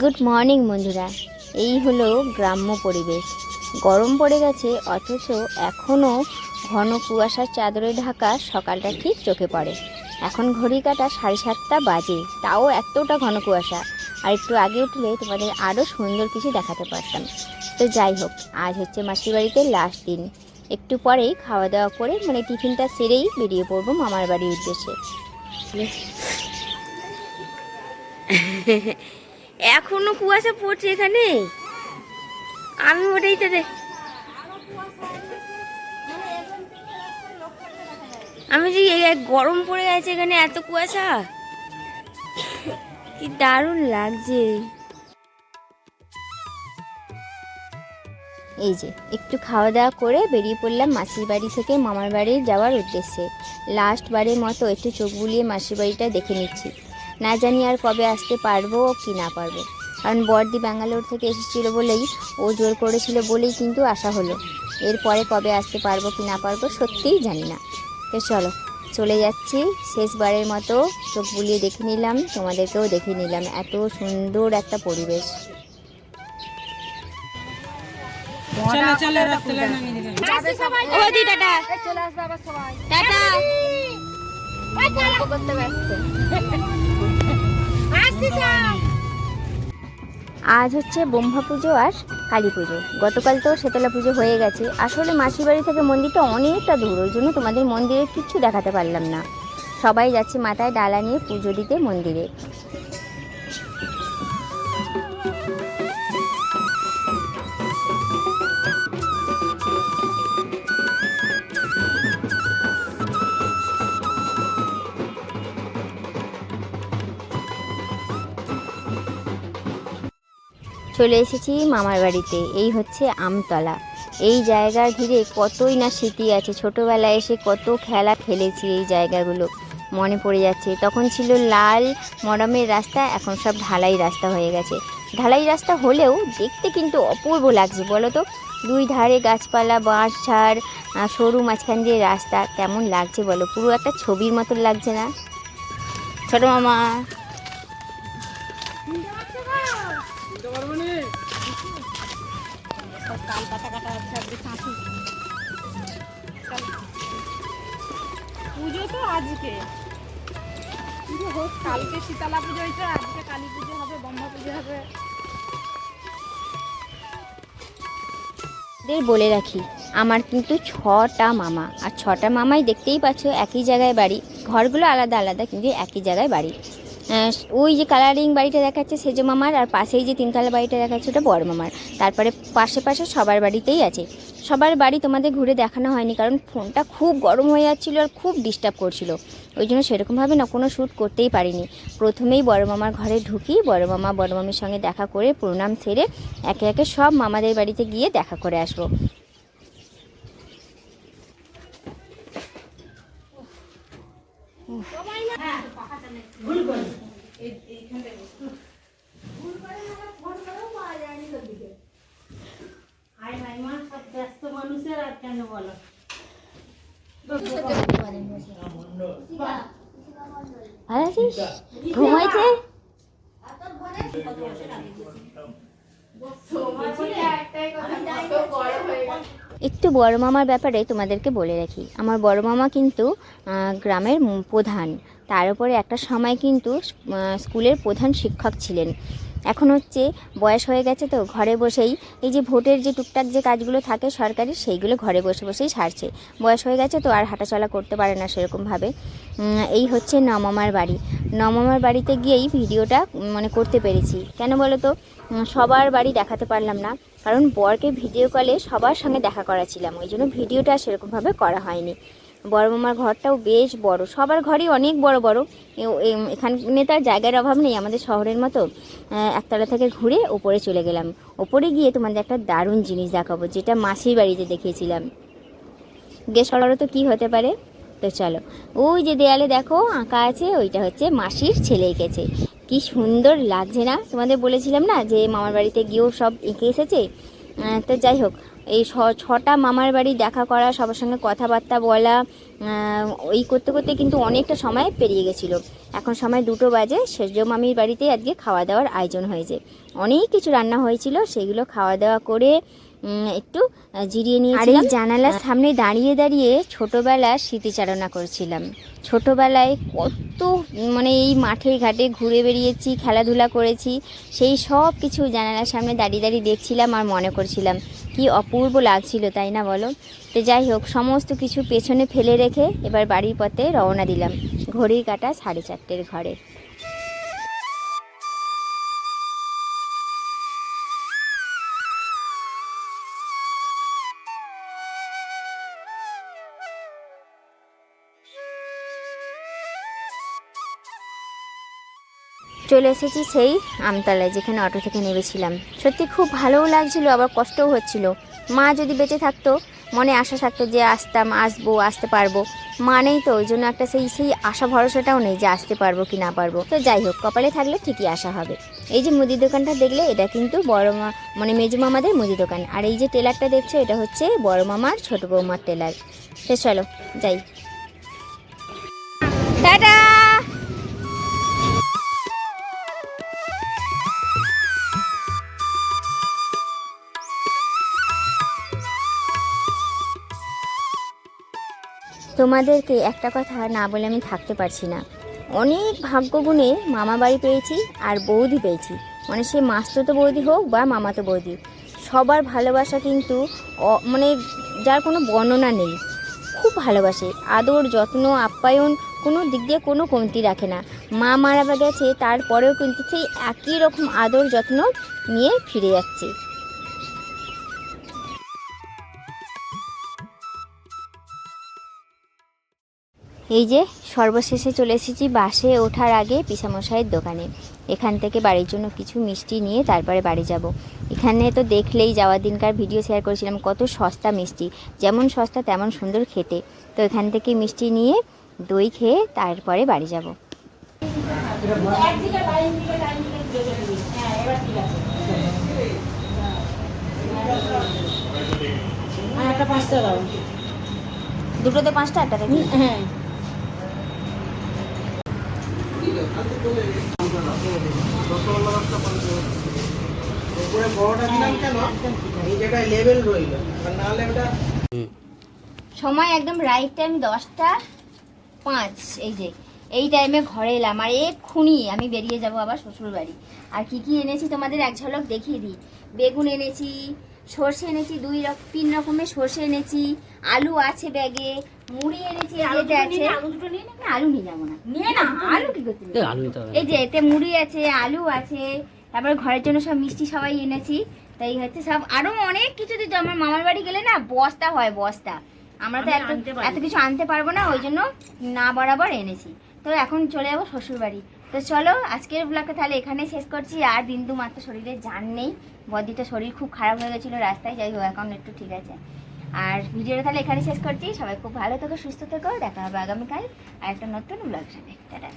Good morning বন্ধুরা। এই হলো গ্রাম্য পরিবেশ। গরম পড়ে গেছে, অথচ এখনও ঘন কুয়াশার চাদরে ঢাকা সকালটা ঠিক চোখে পড়ে। এখন ঘড়ি কাটা সাড়ে সাতটা বাজে, তাও এতটা ঘন কুয়াশা। আর একটু আগে উঠলে তোমাদের আরও সুন্দর কিছু দেখাতে পারতাম। তো যাই হোক, আজ হচ্ছে মাসির বাড়িতে লাস্ট দিন। একটু পরেই খাওয়া দাওয়া করে মানে টিফিনটা সেরেই বেরিয়ে পড়ব মামার বাড়ির উদ্দেশ্যে। এখনও কুয়াশা পড়ছে এখানে? আমি ওটাই তো আমি যে গরম পড়ে গেছে এখানে, এত কুয়াশা? কি দারুণ লাগছে। এই যে, একটু খাওয়া দাওয়া করে বেরিয়ে পড়লাম মাসির বাড়ি থেকে মামার বাড়ি যাওয়ার উদ্দেশ্যে। লাস্ট বারের মতো একটু চোখ বুলিয়ে মাসির বাড়িটা দেখে নিচ্ছি। না জানি আর কবে আসতে পারব কি না পারব। কারণ বর্দি ব্যাঙ্গালোর থেকে এসেছিল বলেই ও জোর করেছিল বলেই কিন্তু আসা হলো। এরপরে কবে আসতে পারব কি না পারব সত্যিই জানি না। তো চলো চলে যাচ্ছি। শেষবারের মতো চোখ বুলিয়ে দেখে নিলাম তোমাদেরকেও দেখে নিলাম। এত সুন্দর একটা পরিবেশ। টাটা। আজ হচ্ছে ব্রহ্মা পুজো আর কালী পুজো। গতকাল তো শেতলা পুজো হয়ে গেছে। আসলে মাসির বাড়ি থেকে মন্দিরটা অনেকটা দূর, ওই জন্য তোমাদের মন্দিরে কিচ্ছু দেখাতে পারলাম না। সবাই যাচ্ছে মাথায় ডালা নিয়ে পুজো দিতে মন্দিরে। চলে এসেছি মামার বাড়িতে। এই হচ্ছে আমতলা। এই জায়গার ঘিরে কতই না স্মৃতি আছে। ছোটোবেলায় এসে কত খেলা খেলেছি এই জায়গাগুলো। মনে পড়ে যাচ্ছে। তখন ছিল লাল মরমের রাস্তা, এখন সব ঢালাই রাস্তা হয়ে গেছে। ঢালাই রাস্তা হলেও দেখতে কিন্তু অপূর্ব লাগছে, বলো তো? দুই ধারে গাছপালা, বাঁশ, ঝাড় সরু মাঝখান দিয়ে রাস্তা। কেমন লাগছে বলো? পুরো একটা ছবির মতন লাগছে না? ছোটো মামা। কাল কাটা কাঁচি পুজো তো আজকে। পুজো হোক, কালকে শীতলা পুজো হয়েছে, আজকে কালী পুজো হবে, ব্রহ্মা পুজো হবে। বলে রাখি, আমার কিন্তু ছটা মামা, আর ছটা মামাই দেখতেই পাচ্ছ একই জায়গায় বাড়ি, ঘরগুলো আলাদা আলাদা, কিন্তু একই জায়গায় বাড়ি। ওই যে কালারিং বাড়িটা দেখাচ্ছে সেজ মামার আর পাশেই যে তিনতলা বাড়িটা দেখাচ্ছে ওটা বড় মামার। তারপরে পাশে পাশে সবার বাড়িতেই আছে। সবার বাড়ি তোমাদের ঘুরে দেখানো হয়নি কারণ ফোনটা খুব গরম হয়ে যাচ্ছিল আর খুব ডিস্টার্ব করছিল। ওই জন্য সেরকমভাবে না কোনো শ্যুট করতেই পারিনি। প্রথমেই বড় মামার ঘরে ঢুকি, বড় মামা বড় মামির সঙ্গে দেখা করে প্রণাম সেরে একে একে সব মামাদের বাড়িতে গিয়ে দেখা করে আসব। ভালো আছিস ঘুমাইছে? একটু বড় মামার ব্যাপারে তোমাদেরকে বলে রাখি। আমার বড় মামা কিন্তু গ্রামের প্রধান। তার উপরে একটা সময় কিন্তু স্কুলের প্রধান শিক্ষক ছিলেন। এখন হচ্ছে বয়স হয়ে গেছে তো ঘরে বসেই এই যে ভোটের যে টুকটাক যে কাজগুলো থাকে সরকারি, সেইগুলো ঘরে বসে বসেই সারছে। বয়স হয়ে গেছে তো আর হাঁটাচলা করতে পারে না সেরকমভাবে। এই হচ্ছে নমামার বাড়ি। নমামার বাড়িতে গিয়েই ভিডিওটা মানে করতে পেরেছি। কেন বলো তো সবার বাড়ি দেখাতে পারলাম না। কারণ বরকে ভিডিও কলে সবার সঙ্গে দেখা করাছিলাম ওই জন্য ভিডিওটা সেরকমভাবে করা হয়নি। বড় মামার ঘরটাও বেশ বড়। সবার ঘরই অনেক বড় বড়। এখানে তার জায়গার অভাব নেই। আমাদের শহরের মতো একতলা থেকে ঘুরে ওপরে চলে গেলাম। ওপরে গিয়ে তোমাদের একটা দারুণ জিনিস দেখাবো, যেটা মাসির বাড়িতে দেখিয়েছিলাম। গেস করো তো কী হতে পারে? তো চলো। ওই যে দেয়ালে দেখো, আঁকা আছে, ওইটা হচ্ছে মাসির ছেলে এঁকেছে। কি সুন্দর লাগছে না? তোমাদের বলেছিলাম না যে মামার বাড়িতে গিয়েও সব এঁকে এসেছে? তো যাই হোক এই ছটা মামার বাড়ি দেখা করা, সবার সঙ্গে কথাবার্তা বলা ওই করতে করতে কিন্তু অনেকটা সময় পেরিয়ে গেছিল। এখন সময় দুটো বাজে, সেজ মামির বাড়িতে আজকে খাওয়া দাওয়ার আয়োজন হয়েছে। অনেক কিছু রান্না হয়েছিল, সেগুলো খাওয়া দাওয়া করে একটু জিরিয়ে নিয়ে জানালার সামনে দাঁড়িয়ে দাঁড়িয়ে ছোটোবেলার স্মৃতিচারণা করছিলাম। ছোটোবেলায় কত মানে এই মাঠে ঘাটে ঘুরে বেরিয়েছি খেলাধুলা করেছি সেই সব কিছু জানালার সামনে দাঁড়িয়ে দাঁড়িয়ে দেখছিলাম আর মনে করছিলাম। কি অপূর্ব লাগছিল তাই না বলো? তো যাই হোক সমস্ত কিছু পেছনে ফেলে রেখে এবার বাড়ির পথে রওনা দিলাম। ঘড়ির কাটা সাড়ে চারটের ঘরে। চলে এসেছি সেই আমতলায় যেখানে অটো থেকে নেমেছিলাম। সত্যি খুব ভালোও লাগছিল, আবার কষ্টও হচ্ছিল। মা যদি বেঁচে থাকতো, মনে আশা থাকতো যে আসতাম, আসব, আসতে পারব। মা নেই তো, ওই জন্য একটা সেই সেই আশা ভরসাটাও নেই যে আসতে পারব কি না পারব। তো যাই হোক, কপালে থাকলে ঠিকই আসা হবে। এই যে মুদি দোকানটা দেখলে, এটা কিন্তু বড় মা মানে মেজু মামাদের মুদি দোকান। আর এই যে টেলারটা দেখছ, এটা হচ্ছে বড় মামার ছোট বৌমার টেলার। সে চলো, যাই। টাটা! তোমাদেরকে একটা কথা না বলে আমি থাকতে পারছি না। অনেক ভাগ্য গুণে মামা বাড়ি পেয়েছি আর বৌদি পেয়েছি। মানে সে মাস্তুতো বৌদি হোক বা মামাতো বৌদি। সবার ভালোবাসা কিন্তু মানে যার কোনো বর্ণনা নেই। খুব ভালোবাসে। আদর, যত্ন, আপ্যায়ন কোনো দিক দিয়ে কোনো কমতি রাখে না। মা মারা গেছে, তারপরেও কিন্তু সেই একই রকম আদর, যত্ন নিয়ে ফিরে যাচ্ছে। এই যে সর্বশেষে চলে এসেছি বাসে ওঠার আগে পিসামশাইয়ের দোকানে। এখান থেকে বাড়ির জন্য কিছু মিষ্টি নিয়ে তারপরে বাড়ি যাব। এখানে তো দেখলেই যাওয়ার দিনকার ভিডিও শেয়ার করেছিলাম কত সস্তা মিষ্টি। যেমন সস্তা তেমন সুন্দর খেতে। তো এখান থেকে মিষ্টি নিয়ে দই খেয়ে তারপরে বাড়ি যাব। একটা পাঁচটা দাও। দুটোতে পাঁচটা একটা থেকে উপরে বড়টা দিলাম কেন এই জায়গায় লেভেল রইল আর নাহলে ওটা সময় একদম রাইট টাইম দশটা পাঁচ এই যে এই টাইমে ঘরে এলাম। আর এক্ষুনি আমি বেরিয়ে যাব আবার শ্বশুর বাড়ি আর কি কি এনেছি তোমাদের এক ঝলক দেখিয়ে দিই। বেগুন এনেছি সর্ষে এনেছি দুই রকম তিন রকমের সর্ষে এনেছি আলু আছে ব্যাগে মুড়ি এনেছি আছে। আলু দুটো নিয়ে আলু নিয়ে যাব না। নিয়ে না, আলু এই যে এতে মুড়ি আছে আলু আছে তারপরে ঘরের জন্য সব মিষ্টি সবাই এনেছি। তাই হচ্ছে সব আরও অনেক কিছু দিত আমার মামার বাড়ি গেলে না বস্তা হয় বস্তা। আমরা তো এত এত কিছু আনতে পারব না ওই জন্য না বরাবর এনেছি। তো এখন চলে যাব শ্বশুর বাড়ি। তো চলো আজকের ব্লগটা তাহলে এখানে শেষ করছি। আর বিন্দু মাত্র শরীরে যান নেই। বদিটা শরীর খুব খারাপ হয়ে গেছিল রাস্তায় যাই হোক এখন একটু ঠিক আছে। আর ভিডিওটা তাহলে এখানে শেষ করছি। সবাই খুব ভালো থেকো সুস্থ থেকো। দেখা হবে আগামীকাল। আর একটা নতুন ব্লগ সাথে। টাটা।